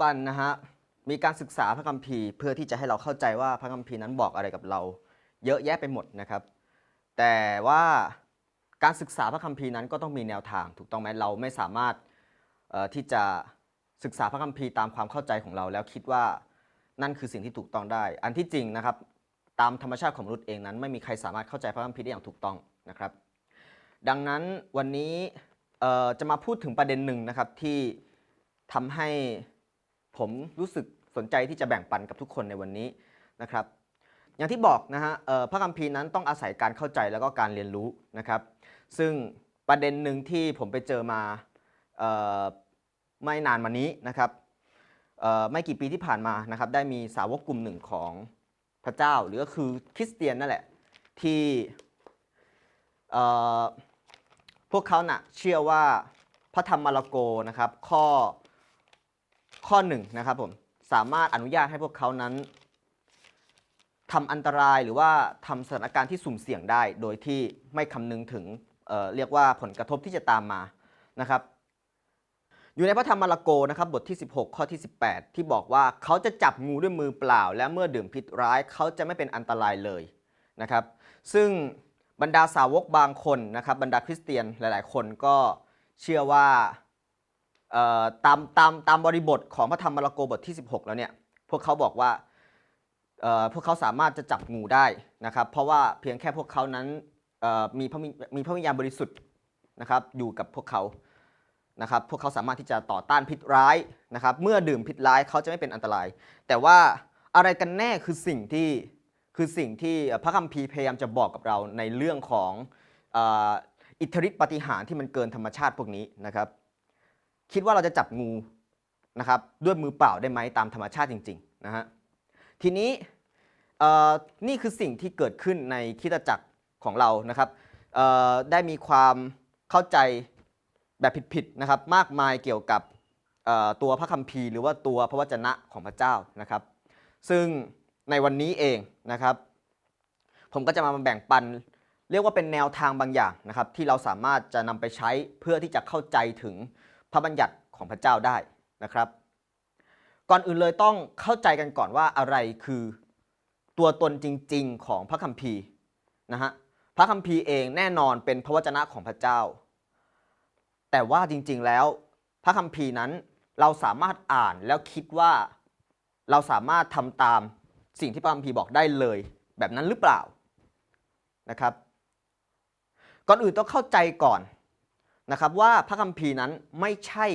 บันนะฮะมีการศึกษาพระคัมภีร์ เพื่อที่จะให้เราเข้าใจว่าพระคัมภีร์นั้นบอกอะไรกับเรา เยอะแยะไปหมดนะครับ แต่ว่าการศึกษาพระคัมภีร์นั้นก็ต้องมีแนวทาง ถูกต้องไหมเราไม่สามารถที่จะศึกษาพระคัมภีร์ตามความเข้าใจของเรา แล้วคิดว่านั่นคือสิ่งที่ถูกต้องได้ อันที่จริงนะครับ ตามธรรมชาติของมนุษย์เองนั้น ไม่มีใครสามารถเข้าใจพระคัมภีร์ได้อย่างถูกต้องนะครับ ดังนั้นวันนี้จะมาพูดถึงประเด็นหนึ่งนะครับที่ทำให้ ผมรู้สึกสนใจที่จะแบ่งปันกับทุกคนในวันนี้นะครับ อย่างที่บอกนะฮะพระคัมภีร์นั้นต้องอาศัยการเข้าใจแล้วก็การเรียนรู้นะครับ ซึ่งประเด็นหนึ่งที่ผมไปเจอมาออไม่นานมานี้นะครับไม่กี่ปีที่ผ่านมานะครับได้มีสาวกกลุ่มหนึ่งของพระเจ้า หรือก็คือคริสเตียนนั่นแหละที่พวกเขาน่ะเชื่อว่าพระธรรมมาระโกนะครับข้อ ข้อหนึ่งนะครับผมสามารถอนุญาตให้พวกเขานั้นทำอันตรายหรือว่าทำสถานการณ์ที่สุ่มเสี่ยงได้ โดยที่ไม่คำนึงถึงเเรียกว่าผลกระทบที่จะตามมานะครับ อยู่ในพระธรรมมาระโกนะครับบทที่ 16 ข้อที่ 18 ที่บอกว่าเขาจะจับงูด้วยมือเปล่า และเมื่อดื่มพิษร้ายเขาจะไม่เป็นอันตรายเลยนะครับ ซึ่งบรรดาสาวกบางคนนะครับบรรดาคริสเตียนหลาย ๆ คนก็เชื่อว่า ตามตามตามบริบทของพระธรรมมาระโกบทที่ 16 แล้วเนี่ยพวกเขาบอกว่าพวกเขาสามารถจะจับงูได้นะครับ เพราะว่าเพียงแค่พวกเขานั้นมีพระมีพระวิญญาณบริสุทธิ์นะครับอยู่กับพวกเขานะครับพวกเขาสามารถที่จะต่อต้านพิษร้ายนะครับ เมื่อดื่มพิษร้ายเขาจะไม่เป็นอันตราย แต่ว่าอะไรกันแน่คือสิ่งที่คือสิ่งที่พระคัมภีร์พยายามจะบอกกับเราในเรื่องของอ,อิทธิฤทธิปฏิหารที่มันเกินธรรมชาติพวกนี้นะครับ คิดว่าเราจะจับงูนะครับด้วยมือเปล่าได้ไหมตามธรรมชาติจริงๆนะฮะทีนี้นี่คือสิ่งที่เกิดขึ้นในคิดจักรของเรานะครับได้มีความเข้าใจแบบผิดๆนะครับมากมายเกี่ยวกับตัวพระคัมภีร์หรือว่าตัวพระวจนะของพระเจ้านะครับ ซึ่งในวันนี้เองนะครับ ผมก็จะมาแบ่งปัน เรียกว่าเป็นแนวทางบางอย่างนะครับ ที่เราสามารถจะนำไปใช้เพื่อที่จะเข้าใจถึง พระบัญญัติของพระเจ้าได้นะครับ ก่อนอื่นเลยต้องเข้าใจกันก่อนว่าอะไรคือตัวตนจริง ๆ ของพระคัมภีร์นะฮะพระคัมภีร์เองแน่นอนเป็นพระวจนะของพระเจ้า แต่ว่าจริง ๆแล้ว พระคัมภีร์นั้นเราสามารถอ่านแล้วคิดว่าเราสามารถทำตามสิ่งที่พระคัมภีร์บอกได้เลย แบบนั้นหรือเปล่านะครับ ก่อนอื่นต้องเข้าใจก่อน นะครับว่าพระคัมภีร์นั้นไม่ใช่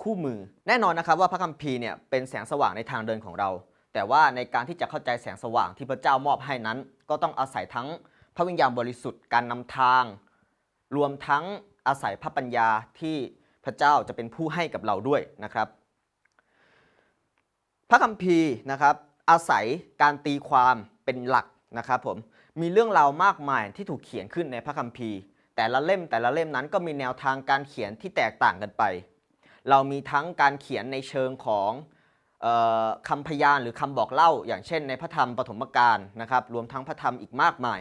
คู่มือ แน่นอนนะครับว่าพระคัมภีร์เนี่ยเป็นแสงสว่างในทางเดินของเรา แต่ว่าในการที่จะเข้าใจแสงสว่างที่พระเจ้ามอบให้นั้น ก็ต้องอาศัยทั้งพระวิญญาณบริสุทธิ์การนำทาง รวมทั้งอาศัยพระปัญญาที่พระเจ้าจะเป็นผู้ให้กับเราด้วยนะครับ พระคัมภีร์นะครับอาศัยการตีความเป็นหลักนะครับผมมีเรื่องราวมากมายที่ถูกเขียนขึ้นในพระคัมภีร์ แต่ละเล่มแต่ละเล่มนั้นก็มีแนวทางการเขียนที่แตกต่างกันไป เรามีทั้งการเขียนในเชิงของออคำพยานหรือคำบอกเล่า อย่างเช่น ในพระธรรมปฐมกาลนะครับรวมทั้งพระธรรมอีกมากมาย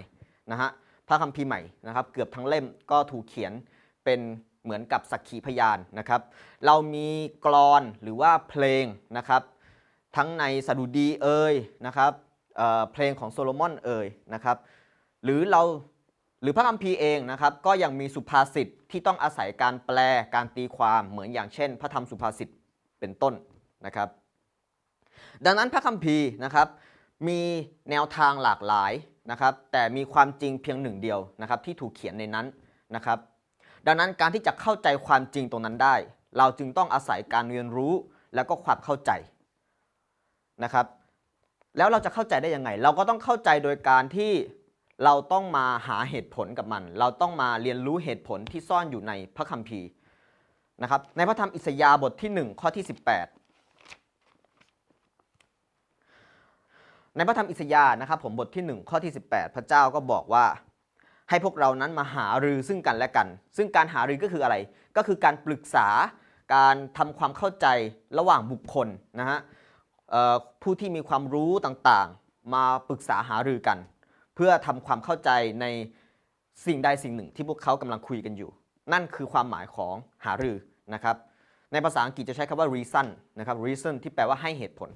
นะฮะพระคัมภีร์ใหม่นะครับเกือบทั้งเล่มก็ถูกเขียนเป็นเหมือนกับสักขีพยานนะครับเรามีกรอนหรือว่าเพลงนะครับทั้งในสดุดีเอ่ยนะครับเเพลงของโซโลมอนเอ่ยนะครับหรือเรา หรือพระคัมภีร์เองนะครับก็ยังมีสุภาษิตที่ต้องอาศัยการแปลการตีความเหมือนอย่างเช่น พระธรรมสุภาษิตเป็นต้นนะครับ ดังนั้นพระคัมภีร์นะครับมีแนวทางหลากหลายนะครับแต่มีความจริงเพียงหนึ่งเดียวนะครับที่ถูกเขียนในนั้นนะครับ ดังนั้นการที่จะเข้าใจความจริงตรงนั้นได้ เราจึงต้องอาศัยการเรียนรู้แล้วก็ความเข้าใจนะครับ แล้วเราจะเข้าใจได้ยังไง เราก็ต้องเข้าใจโดยการที่ เราต้องมาหาเหตุผลกับมัน เราต้องมาเรียนรู้เหตุผลที่ซ่อนอยู่ในพระคัมภีร์นะครับในพระธรรมอิสยาห์บทที่ 1 ข้อที่ 18 ในพระธรรมอิสยาห์นะครับผมบทที่ 1 ข้อที่ 18 พระเจ้าก็บอกว่าให้พวกเรานั้นมาหารือซึ่งกันและกัน ซึ่งการหารือก็คืออะไร ก็คือการปรึกษาการทำความเข้าใจระหว่างบุคคลนะฮะผู้ที่มีความรู้ต่างๆ มาปรึกษาหารือกัน พื่อทำความเข้าใจในสิ่งใดสิ่งหนึ่งที่พวกเขากำลังคุยกันอยู่ นั่นคือความหมายของหารือนะครับ ในภาษาอังกฤษจะใช้คำว่า reason นะครับ reason ที่แปลว่าให้เหตุผล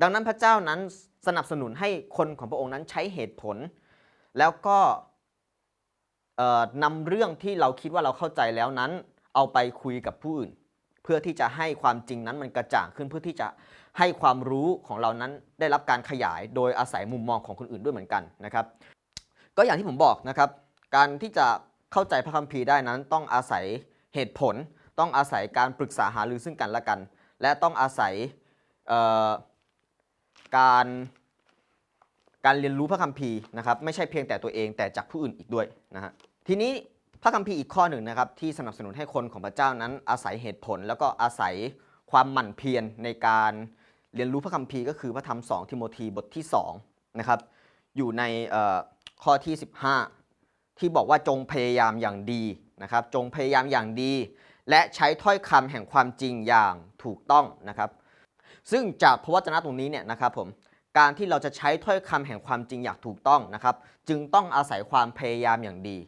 ดังนั้นพระเจ้านั้นสนับสนุนให้คนของพระองค์นั้นใช้เหตุผล แล้วก็นำเรื่องที่เราคิดว่าเราเข้าใจแล้วนั้น เอาไปคุยกับผู้อื่น เพื่อที่จะให้ความจริงนั้นมันกระจ่างขึ้นเพื่อที่จะให้ความรู้ของเรานั้นได้รับการขยายโดยอาศัยมุมมองของคนอื่นด้วยเหมือนกันนะครับ ก็อย่างที่ผมบอกนะครับ การที่จะเข้าใจพระคัมภีร์ได้นั้น ต้องอาศัยเหตุผล ต้องอาศัยการปรึกษาหารือซึ่งกันและกัน และต้องอาศัยการการเรียนรู้พระคัมภีร์นะครับ ไม่ใช่เพียงแต่ตัวเองแต่จากผู้อื่นอีกด้วยนะฮะทีนี้ พระคัมภีร์อีกข้อหนึ่งนะครับที่สนับสนุนให้คนของพระเจ้านั้นอาศัยเหตุผล แล้วก็อาศัยความหมั่นเพียรในการเรียนรู้พระคัมภีร์ก็คือพระธรรม2ทิโมธีบทที่2นะครับอยู่ในข้อที่ 15 ที่บอกว่าจงพยายามอย่างดีนะครับจงพยายามอย่างดี และใช้ถ้อยคำแห่งความจริงอย่างถูกต้องนะครับซึ่งจากพระวจนะตรงนี้เนี่ยนะครับผมการที่เราจะใช้ถ้อยคำแห่งความจริงอย่างถูกต้องนะครับจึงต้องอาศัยความพยายามอย่างดี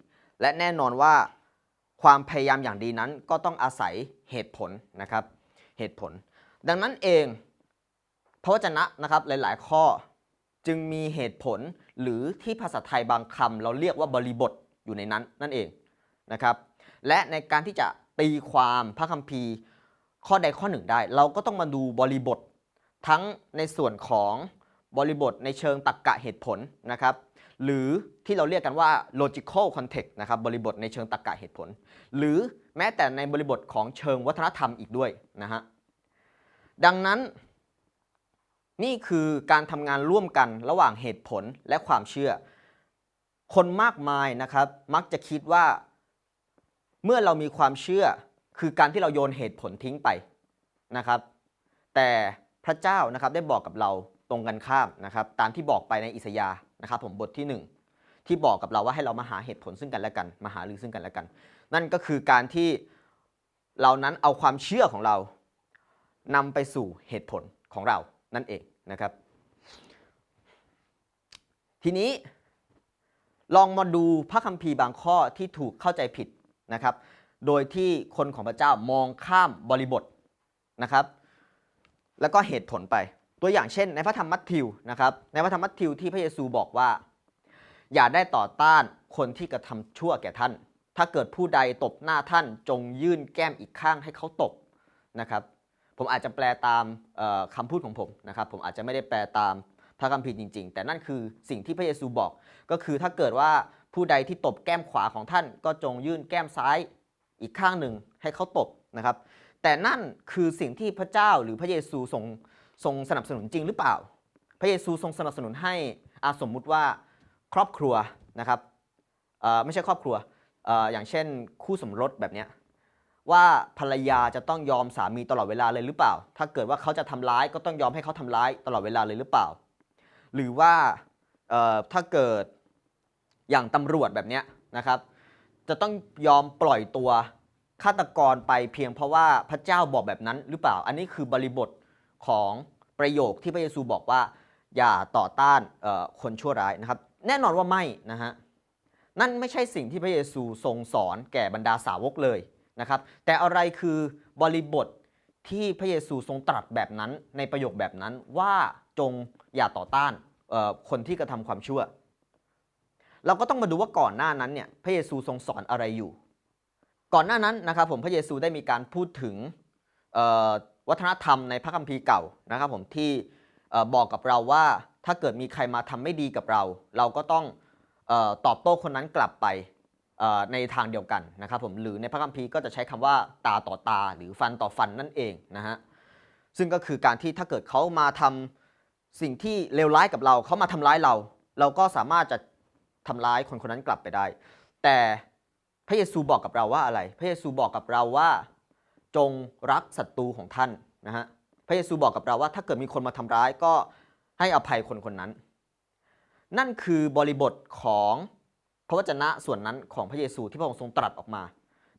และแน่นอนว่าความพยายามอย่างดีนั้นก็ต้องอาศัยเหตุผลนะครับเหตุผล ดังนั้นเองพระวจนะนะครับหลาย ๆ ข้อจึงมีเหตุผลหรือที่ภาษาไทยบางคำเราเรียกว่าบริบทอยู่ในนั้นนั่นเองนะครับ และในการที่จะตีความพระคัมภีร์ข้อใดข้อหนึ่งได้ เราก็ต้องมาดูบริบททั้งในส่วนของบริบทในเชิงตรรกะเหตุผลนะครับ หรือที่เราเรียกกันว่า logical context นะครับบริบทในเชิงตรรกะเหตุผล หรือแม้แต่ในบริบทของเชิงวัฒนธรรมอีกด้วยนะฮะดังนั้น นี่คือการทำงานร่วมกันระหว่างเหตุผลและความเชื่อ คนมากมายนะครับ มักจะคิดว่าเมื่อเรามีความเชื่อคือการที่เราโยนเหตุผลทิ้งไปนะครับ แต่พระเจ้านะครับได้บอกกับเราตรงกันข้ามนะครับ ตามที่บอกไปในอิสยาห์ นะครับผมบทที่หนึ่งที่บอกกับเราว่าให้เรามาหาเหตุผลซึ่งกันและกัน มาหารือซึ่งกันและกัน นั่นก็คือการที่เรานั้นเอาความเชื่อของเรานำไปสู่เหตุผลของเรานั่นเองนะครับ ทีนี้ลองมาดูพระคัมภีร์บางข้อที่ถูกเข้าใจผิดนะครับ โดยที่คนของพระเจ้ามองข้ามบริบทนะครับ แล้วก็เหตุผลไป ตัวอย่างเช่น ในพระธรรมมัทธิวนะครับในพระธรรมมัทธิวที่พระเยซูบอกว่า อย่าได้ต่อต้านคนที่กระทำชั่วแก่ท่าน ถ้าเกิดผู้ใดตบหน้าท่านจงยื่นแก้มอีกข้างให้เขาตบนะครับผมอาจจะแปลตามเอ่อคำพูดของผมนะครับ ผมอาจจะไม่ได้แปลตามพระคัมภีร์จริง ๆ แต่นั่นคือสิ่งที่พระเยซูบอก ก็คือถ้าเกิดว่าผู้ใดที่ตบแก้มขวาของท่าน ก็จงยื่นแก้มซ้ายอีกข้างหนึ่งให้เขาตบนะครับ แต่นั่นคือสิ่งที่พระเจ้าหรือพระเยซูทรง ทรงสนับสนุนจริงหรือเปล่า พระเยซูทรงสนับสนุนให้อาสมมุติว่าครอบครัวนะครับไม่ใช่ครอบครัวออย่างเช่น คู่สมรสแบบนี้ว่าภรรยาจะต้องยอมสามีตลอดเวลาเลยหรือเปล่า ถ้าเกิดว่าเขาจะทำร้ายก็ต้องยอมให้เขาทำร้ายตลอดเวลาเลยหรือเปล่า หรือว่าถ้าเกิดอย่างตำรวจแบบนี้นะครับ จะต้องยอมปล่อยตัวฆาตกรไปเพียงเพราะว่าพระเจ้าบอกแบบนั้นหรือเปล่า อันนี้คือบริบท ของประโยคที่พระเยซูบอกว่า อย่าต่อต้านคนชั่วร้ายนะครับ แน่นอนว่าไม่นะฮะนั่นไม่ใช่สิ่งที่พระเยซูทรงสอนแก่บรรดาสาวกเลยนะครับ แต่อะไรคือบริบทที่พระเยซูทรงตรัสแบบนั้นในประโยคแบบนั้นว่าจงอย่าต่อต้านคนที่กระทำความชั่ว เราก็ต้องมาดูว่าก่อนหน้านั้นเนี่ยพระเยซูทรงสอนอะไรอยู่ ก่อนหน้านั้นนะครับผมพระเยซูได้มีการพูดถึง วัฒนธรรมในพระคัมภีร์เก่านะครับผมที่บอกกับเราว่าถ้าเกิดมีใครมาทำไม่ดีกับเรา เราก็ต้องออตอบโต้คนนั้นกลับไปในทางเดียวกันนะครับผมหรือในพระคัมภีร์ก็จะใช้คำว่าตาต่อตาหรือฟันต่อฟันนั่นเองนะฮะซึ่งก็คือการที่ถ้าเกิดเขามาทำสิ่งที่เลวร้ายกับเราเขามาทำร้ายเรา เราก็สามารถจะทำร้ายคนคนนั้นกลับไปได้ แต่พระเยซูบอกกับเราว่าอะไร พระเยซูบอกกับเราว่า จงรักศัตรูของท่านนะฮะพระเยซูบอกกับเราว่า ถ้าเกิดมีคนมาทำร้ายก็ให้อภัยคนคนนั้น นั่นคือบริบทของพระวจนะส่วนนั้นของพระเยซูที่พระองค์ทรงตรัสออกมา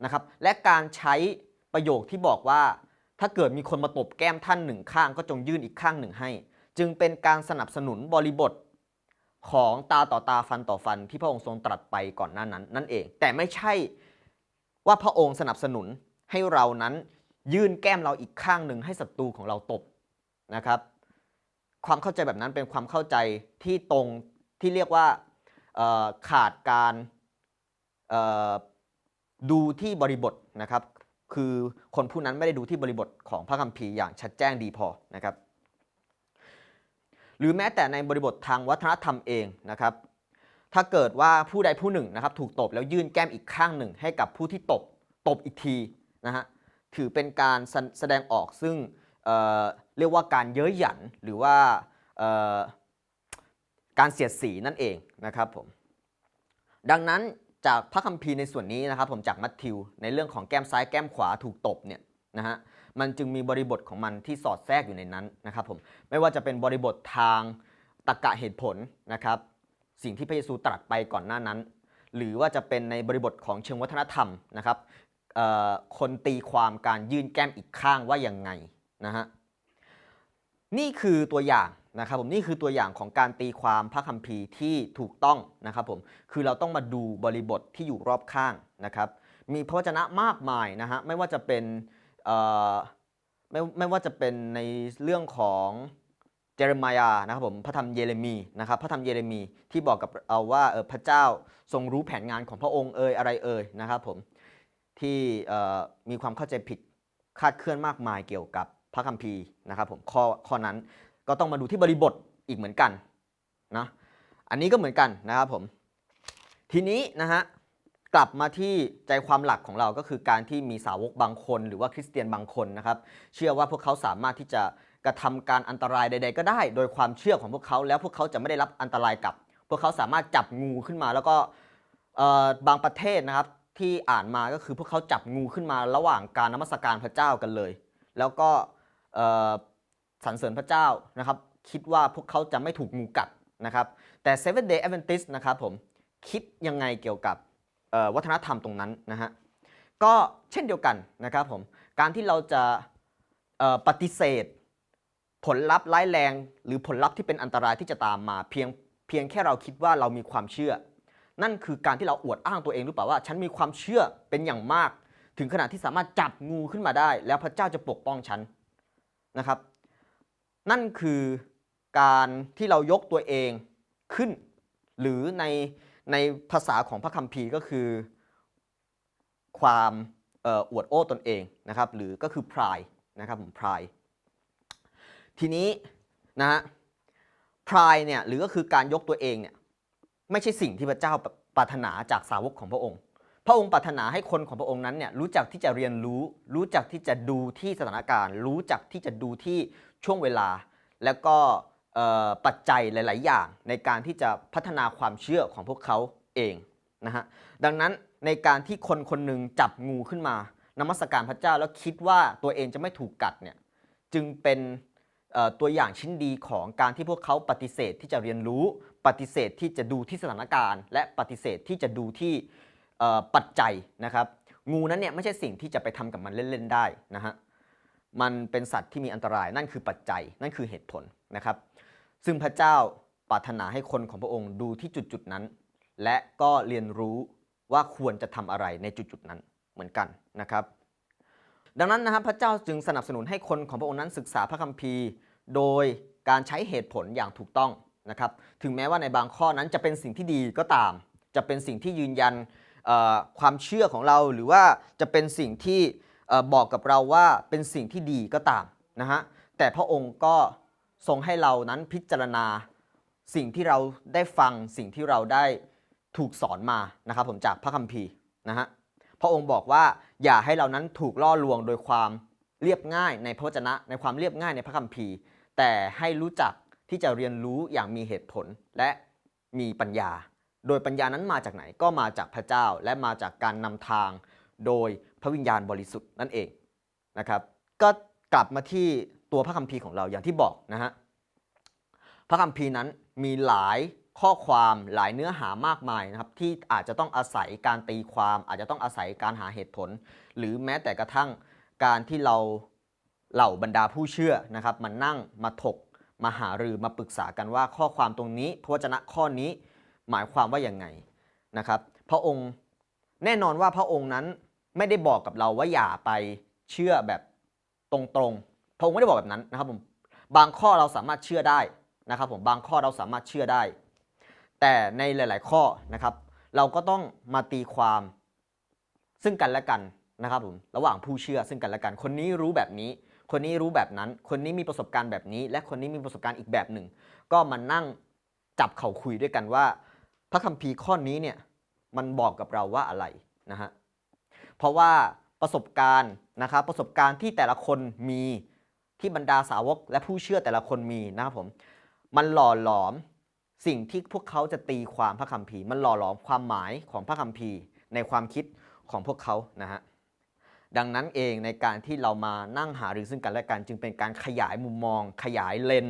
นะครับ และการใช้ประโยคที่บอกว่า ถ้าเกิดมีคนมาตบแก้มท่านหนึ่งข้าง ก็จงยื่นอีกข้างหนึ่งให้ จึงเป็นการสนับสนุนบริบทของตาต่อตาฟันต่อฟันที่พระองค์ทรงตรัสไปก่อนหน้านั้น นั่นเอง แต่ไม่ใช่ว่าพระองค์สนับสนุน ให้เรานั้นยื่นแก้มเราอีกข้างหนึ่งให้ศัตรูของเราตบนะครับ ความเข้าใจแบบนั้นเป็นความเข้าใจที่ตรงที่เรียกว่าขาดการดูที่บริบทนะครับ คือคนผู้นั้นไม่ได้ดูที่บริบทของพระคัมภีร์อย่างชัดแจ้งดีพอนะครับ หรือแม้แต่ในบริบททางวัฒนธรรมเองนะครับ ถ้าเกิดว่าผู้ใดผู้หนึ่งนะครับ ถูกตบแล้วยื่นแก้มอีกข้างหนึ่งให้กับผู้ที่ตบตบอีกที นะฮะถือเป็นการแสแสดงออกซึ่งเเรียกว่าการเย้ยหยันหรือว่าการเสียดสีนั่นเองนะครับผมดังนั้นจากพระคัมภีร์ในส่วนนี้นะครับผมจากมัทธิวในเรื่องของแก้มซ้ายแก้มขวาถูกตบเนี่ยนะฮะมันจึงมีบริบทของมันที่สอดแทรกอยู่ในนั้นนะครับผมไม่ว่าจะเป็นบริบททางตรกะเหตุผลนะครับ สิ่งที่พระเยซูตรัสไปก่อนหน้านั้น หรือว่าจะเป็นในบริบทของเชิงวัฒนธรรมนะครับ คนตีความการยื่นแก้มอีกข้างว่ายังไงนะฮะนี่คือตัวอย่างนะครับผมนี่คือตัวอย่างของการตีความพระคัมภีร์ที่ถูกต้องนะครับผมคือเราต้องมาดูบริบทที่อยู่รอบข้างนะครับ มีพระวจนะมากมายนะฮะไม่ว่าจะเป็นไม่ไม่ว่าจะเป็นในเรื่องของเจเรมายานะครับผมพระธรรมเยเรมีนะครับพระธรรมเยเรมีที่บอกกับเราว่าเออพระเจ้าทรงรู้แผนงานของพระองค์เอ่ยอะไรเอ่ยนะครับผม ที่มีความเข้าใจผิดคาดเคลื่อนมากมายเกี่ยวกับพระคัมภีร์นะครับผมข้อข้อนั้นก็ต้องมาดูที่บริบทอีกเหมือนกันนะอันนี้ก็เหมือนกันนะครับผมทีนี้นะฮะกลับมาที่ใจความหลักของเราก็คือการที่มีสาวกบางคน หรือว่าคริสเตียนบางคนนะครับ เชื่อว่าพวกเขาสามารถที่จะกระทำการอันตรายใด ๆ ก็ได้ โดยความเชื่อของพวกเขาแล้วพวกเขาจะไม่ได้รับอันตรายกลับ พวกเขาสามารถจับงูขึ้นมาแล้วก็บางประเทศนะครับ ที่อ่านมาก็คือพวกเขาจับงูขึ้นมาระหว่างการนมัสการพระเจ้ากันเลย แล้วก็สรรเสริญพระเจ้านะครับ คิดว่าพวกเขาจะไม่ถูกงูกัดนะครับ แต่ Seven Day Adventist นะครับผมคิดยังไงเกี่ยวกับวัฒนธรรมตรงนั้นนะฮะก็เช่นเดียวกันนะครับผมการที่เราจะปฏิเสธ ผลลัพธ์ร้ายแรง หรือผลลัพธ์ที่เป็นอันตรายที่จะตามมา เพียงเพียงแค่เราคิดว่าเรามีความเชื่อ นั่นคือการที่เราอวดอ้างตัวเองหรือเปล่าว่า ฉันมีความเชื่อเป็นอย่างมาก ถึงขนาดที่สามารถจับงูขึ้นมาได้ แล้วพระเจ้าจะปกป้องฉันนะครับ นั่นคือการที่เรายกตัวเองขึ้น หรือในในภาษาของพระคัมภีร์ก็คือ ความอออวดโอ้ตนเองนะครับ หรือก็คือพรายนะครับผมพรายทีนี้นะฮะพรายเนี่ยหรือก็คือการยกตัวเองเนี่ย ไม่ใช่สิ่งที่พระเจ้าปรารถนาจากสาวกของพระองค์ พระองค์ปรารถนาให้คนของพระองค์นั้นเนี่ยรู้จักที่จะเรียนรู้ รู้จักที่จะดูที่สถานการณ์ รู้จักที่จะดูที่ช่วงเวลา แล้วก็ปัจจัยหลาย ๆ อย่างในการที่จะพัฒนาความเชื่อของพวกเขาเองนะฮะดังนั้นในการที่คนคนหนึ่งจับงูขึ้นมานมัสการพระเจ้าแล้วคิดว่าตัวเองจะไม่ถูกกัดเนี่ยจึงเป็น ตัวอย่างชิ้นดีของการที่พวกเขาปฏิเสธที่จะเรียนรู้ ปฏิเสธที่จะดูที่สถานการณ์ และปฏิเสธที่จะดูที่ปัจจัยนะครับ งูนั้นเนี่ยไม่ใช่สิ่งที่จะไปทำกับมันเล่นๆได้นะฮะมันเป็นสัตว์ที่มีอันตรายนั่นคือปัจจัยนั่นคือเหตุผลนะครับ ซึ่งพระเจ้าปรารถนาให้คนของพระองค์ดูที่จุดๆนั้น และก็เรียนรู้ว่าควรจะทำอะไรในจุดๆนั้นเหมือนกันนะครับ ดังนั้นนะครับพระเจ้าจึงสนับสนุนให้คนของพระองค์นั้นศึกษาพระคัมภีร์ โดยการใช้เหตุผลอย่างถูกต้องนะครับ ถึงแม้ว่าในบางข้อนั้นจะเป็นสิ่งที่ดีก็ตาม จะเป็นสิ่งที่ยืนยันความเชื่อของเราหรือว่าจะเป็นสิ่งที่บอกกับเราว่าเป็นสิ่งที่ดีก็ตามนะฮะแต่พระองค์ก็ทรงให้เรานั้นพิจารณาสิ่งที่เราได้ฟังสิ่งที่เราได้ถูกสอนมานะครับผมจากพระคัมภีร์นะฮะ พระองค์บอกว่าอย่าให้เรานั้นถูกล่อลวงโดยความเรียบง่ายในพระวจนะ ในความเรียบง่ายในพระคัมภีร์ แต่ให้รู้จักที่จะเรียนรู้อย่างมีเหตุผลและมีปัญญา โดยปัญญานั้นมาจากไหนก็มาจากพระเจ้าและมาจากการนำทางโดยพระวิญญาณบริสุทธิ์นั่นเองนะครับ ก็กลับมาที่ตัวพระคัมภีร์ของเราอย่างที่บอกนะฮะพระคัมภีร์นั้นมีหลาย ข้อความหลายเนื้อหามากมายนะครับที่อาจจะต้องอาศัยการตีความ อาจจะต้องอาศัยการหาเหตุผล หรือแม้แต่กระทั่งการที่เราเหล่าบรรดาผู้เชื่อนะครับมานั่งมาถกมาหารือมาปรึกษากันว่าข้อความตรงนี้พระวจนะข้อนี้หมายความว่าอย่างไงนะครับ พระองค์แน่นอนว่าพระองค์นั้นไม่ได้บอกกับเราว่าอย่าไปเชื่อแบบตรงๆพระองค์ไม่ได้บอกแบบนั้นนะครับผมบางข้อเราสามารถเชื่อได้นะครับผมบางข้อเราสามารถเชื่อได้ แต่ในหลาย ๆ ข้อนะครับ เราก็ต้องมาตีความซึ่งกันและกันนะครับผมระหว่างผู้เชื่อซึ่งกันและกัน คนนี้รู้แบบนี้ คนนี้รู้แบบนั้น คนนี้มีประสบการณ์แบบนี้ และคนนี้มีประสบการณ์อีกแบบหนึ่ง ก็มานั่งจับเข่าคุยด้วยกันว่า พระคัมภีร์ข้อนี้เนี่ยมันบอกกับเราว่าอะไรนะฮะเพราะว่าประสบการณ์นะครับประสบการณ์ที่แต่ละคนมีที่บรรดาสาวกและผู้เชื่อแต่ละคนมีนะครับผมมันหล่อหลอม สิ่งที่พวกเขาจะตีความพระคัมภีร์มันหล่อหลอมความหมายของพระคัมภีร์ ในความคิดของพวกเขานะฮะดังนั้นเองในการที่เรามานั่งหารือซึ่งกันและกัน จึงเป็นการขยายมุมมอง ขยายเลน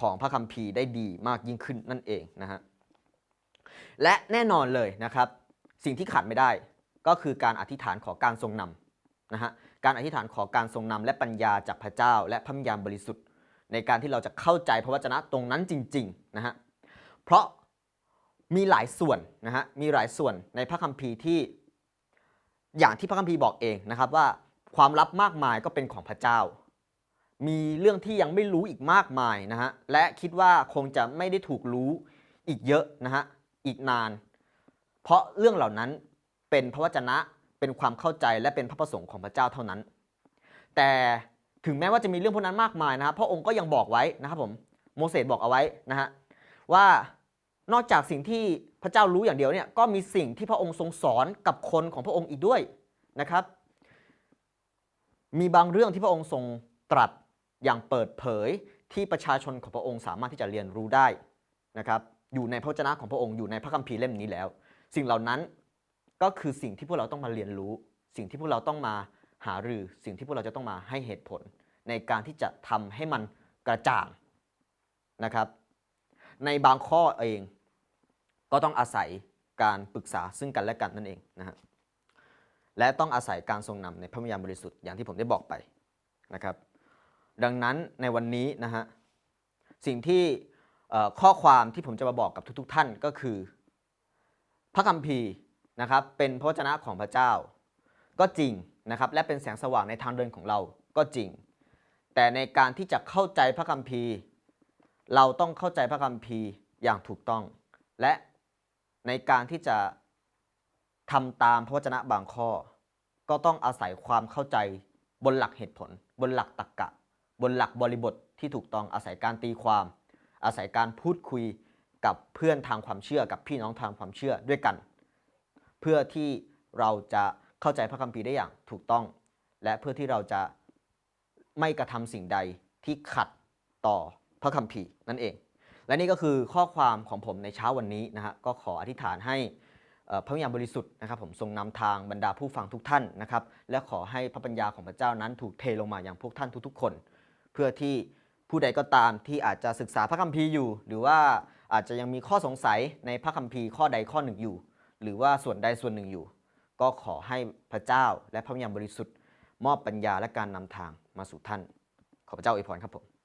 ของพระคัมภีร์ได้ดีมากยิ่งขึ้นนั่นเองนะฮะและแน่นอนเลยนะครับ สิ่งที่ขาดไม่ได้ก็คือการอธิษฐานขอการทรงนำนะฮะการอธิษฐานขอการทรงนำและปัญญาจากพระเจ้า และพระวิญญาณบริสุทธิ์ ในการที่เราจะเข้าใจพระวจนะตรงนั้นจริงๆนะฮะ เพราะมีหลายส่วนนะฮะมีหลายส่วนในพระคัมภีร์ที่ อย่างที่พระคัมภีร์บอกเองนะครับว่าความลับมากมายก็เป็นของพระเจ้า มีเรื่องที่ยังไม่รู้อีกมากมายนะฮะและคิดว่าคงจะไม่ได้ถูกรู้อีกเยอะนะฮะอีกนาน เพราะเรื่องเหล่านั้นเป็นพระวจนะเป็นความเข้าใจและเป็นพระประสงค์ของพระเจ้าเท่านั้น แต่ถึงแม้ว่าจะมีเรื่องพวกนั้นมากมายนะครับพระองค์ก็ยังบอกไว้นะครับผมโมเสสบอกเอาไว้นะฮะว่า นอกจากสิ่งที่พระเจ้ารู้อย่างเดียวเนี่ยก็มีสิ่งที่พระองค์ทรงสอนกับคนของพระองค์อีกด้วยนะครับ มีบางเรื่องที่พระองค์ทรงตรัสอย่างเปิดเผยที่ประชาชนของพระองค์สามารถที่จะเรียนรู้ได้นะครับอยู่ในพระวจนะของพระองค์อยู่ในพระคัมภีร์เล่มนี้แล้ว สิ่งเหล่านั้นก็คือสิ่งที่พวกเราต้องมาเรียนรู้ สิ่งที่พวกเราต้องมาหารือสิ่งที่พวกเราจะต้องมาให้เหตุผล ในการที่จะทำให้มันกระจ่างนะครับ ในบางข้อเอง ก็ต้องอาศัยการปรึกษาซึ่งกันและกันนั่นเองนะฮะและต้องอาศัยการทรงนำในพระวิญญาณบริสุทธิ์อย่างที่ผมได้บอกไปนะครับ ดังนั้นในวันนี้นะฮะสิ่งที่ข้อความที่ผมจะมาบอกกับทุกๆ ท่านก็คือ พระคัมภีร์นะครับเป็นพระวจนะของพระเจ้า ก็จริงนะครับและเป็นแสงสว่างในทางเดินของเราก็จริง แต่ในการที่จะเข้าใจพระคัมภีร์ เราต้องเข้าใจพระคัมภีร์อย่างถูกต้อง และ ในการที่จะทำตามพระวจนะบางข้อ ก็ต้องอาศัยความเข้าใจบนหลักเหตุผล บนหลักตรรกะ บนหลักบริบทที่ถูกต้องอาศัยการตีความ อาศัยการพูดคุยกับเพื่อนทางความเชื่อกับพี่น้องทางความเชื่อด้วยกัน เพื่อที่เราจะเข้าใจพระคัมภีร์ได้อย่างถูกต้อง และเพื่อที่เราจะไม่กระทำสิ่งใดที่ขัดต่อพระคัมภีร์นั่นเอง และนี่ก็คือข้อความของผมในเช้าวันนี้นะฮะก็ขออธิษฐานให้พระวิญญาณบริสุทธิ์นะครับผมทรงนำทางบรรดาผู้ฟังทุกท่านนะครับและขอให้พระปัญญาของพระเจ้านั้นถูกเทลงมาอย่างพวกท่านทุกๆ คน เพื่อที่ผู้ใดก็ตามที่อาจจะศึกษาพระคัมภีร์อยู่ หรือว่าอาจจะยังมีข้อสงสัยในพระคัมภีร์ข้อใดข้อหนึ่งอยู่ หรือว่าส่วนใดส่วนหนึ่งอยู่ ก็ขอให้พระเจ้าและพระวิญญาณบริสุทธิ์ มอบปัญญาและการนำทางมาสู่ท่าน ขอพระเจ้าอวยพรครับผม